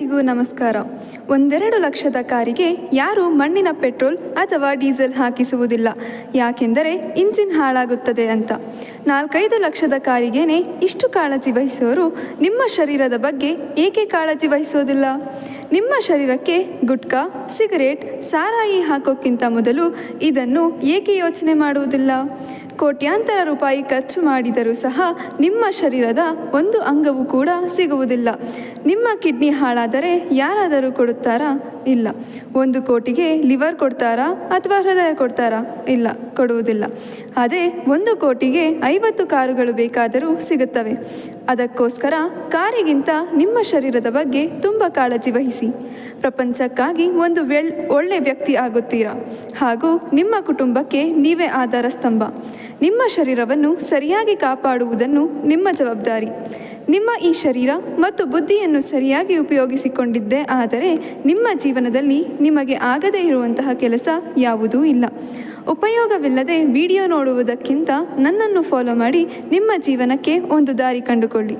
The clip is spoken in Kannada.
ಎಲ್ಲರಿಗೂ ನಮಸ್ಕಾರ. ಒಂದೆರಡು ಲಕ್ಷದ ಕಾರಿಗೆ ಯಾರು ಮಣ್ಣಿನ ಪೆಟ್ರೋಲ್ ಅಥವಾ ಡೀಸೆಲ್ ಹಾಕಿಸುವುದಿಲ್ಲ. ಯಾಕೆಂದರೆ ಇಂಜಿನ್ ಹಾಳಾಗುತ್ತದೆ ಅಂತ. ನಾಲ್ಕೈದು ಲಕ್ಷದ ಕಾರಿಗೇನೆ ಇಷ್ಟು ಕಾಳಜಿ ವಹಿಸೋರು ನಿಮ್ಮ ಶರೀರದ ಬಗ್ಗೆ ಏಕೆ ಕಾಳಜಿ ವಹಿಸೋದಿಲ್ಲ? ನಿಮ್ಮ ಶರೀರಕ್ಕೆ ಗುಟ್ಕಾ, ಸಿಗರೇಟ್, ಸಾರಾಯಿ ಹಾಕೋಕ್ಕಿಂತ ಮೊದಲು ಇದನ್ನು ಏಕೆ ಯೋಚನೆ ಮಾಡುವುದಿಲ್ಲ? ಕೋಟ್ಯಾಂತರ ರೂಪಾಯಿ ಖರ್ಚು ಮಾಡಿದರೂ ಸಹ ನಿಮ್ಮ ಶರೀರದ ಒಂದು ಅಂಗವೂ ಕೂಡ ಸಿಗುವುದಿಲ್ಲ. ನಿಮ್ಮ ಕಿಡ್ನಿ ಹಾಳಾದರೆ ಯಾರಾದರೂ ಕೊಡುತ್ತಾರಾ? ಇಲ್ಲ. ಒಂದು ಕೋಟಿಗೆ ಲಿವರ್ ಕೊಡ್ತಾರಾ ಅಥವಾ ಹೃದಯ ಕೊಡ್ತಾರಾ? ಇಲ್ಲ, ಕೊಡುವುದಿಲ್ಲ. ಅದೇ ಒಂದು ಕೋಟಿಗೆ ಐವತ್ತು ಕಾರುಗಳು ಬೇಕಾದರೂ ಸಿಗುತ್ತವೆ. ಅದಕ್ಕೋಸ್ಕರ ಕಾರಿಗಿಂತ ನಿಮ್ಮ ಶರೀರದ ಬಗ್ಗೆ ತುಂಬ ಕಾಳಜಿ ವಹಿಸಿ. ಪ್ರಪಂಚಕ್ಕಾಗಿ ಒಂದು ಒಳ್ಳೆ ವ್ಯಕ್ತಿ ಆಗುತ್ತೀರಾ? ಹಾಗೂ ನಿಮ್ಮ ಕುಟುಂಬಕ್ಕೆ ನೀವೇ ಆಧಾರ ಸ್ತಂಭ. ನಿಮ್ಮ ಶರೀರವನ್ನು ಸರಿಯಾಗಿ ಕಾಪಾಡುವುದನ್ನು ನಿಮ್ಮ ಜವಾಬ್ದಾರಿ. ನಿಮ್ಮ ಈ ಶರೀರ ಮತ್ತು ಬುದ್ಧಿಯನ್ನು ಸರಿಯಾಗಿ ಉಪಯೋಗಿಸಿಕೊಂಡಿದ್ದೇ ಆದರೆ ನಿಮ್ಮ ಜೀವನದಲ್ಲಿ ನಿಮಗೆ ಆಗದೇ ಇರುವಂತಹ ಕೆಲಸ ಯಾವುದೂ ಇಲ್ಲ. ಉಪಯೋಗವಿಲ್ಲದೆ ವಿಡಿಯೋ ನೋಡುವುದಕ್ಕಿಂತ ನನ್ನನ್ನು ಫಾಲೋ ಮಾಡಿ ನಿಮ್ಮ ಜೀವನಕ್ಕೆ ಒಂದು ದಾರಿ ಕಂಡುಕೊಳ್ಳಿ.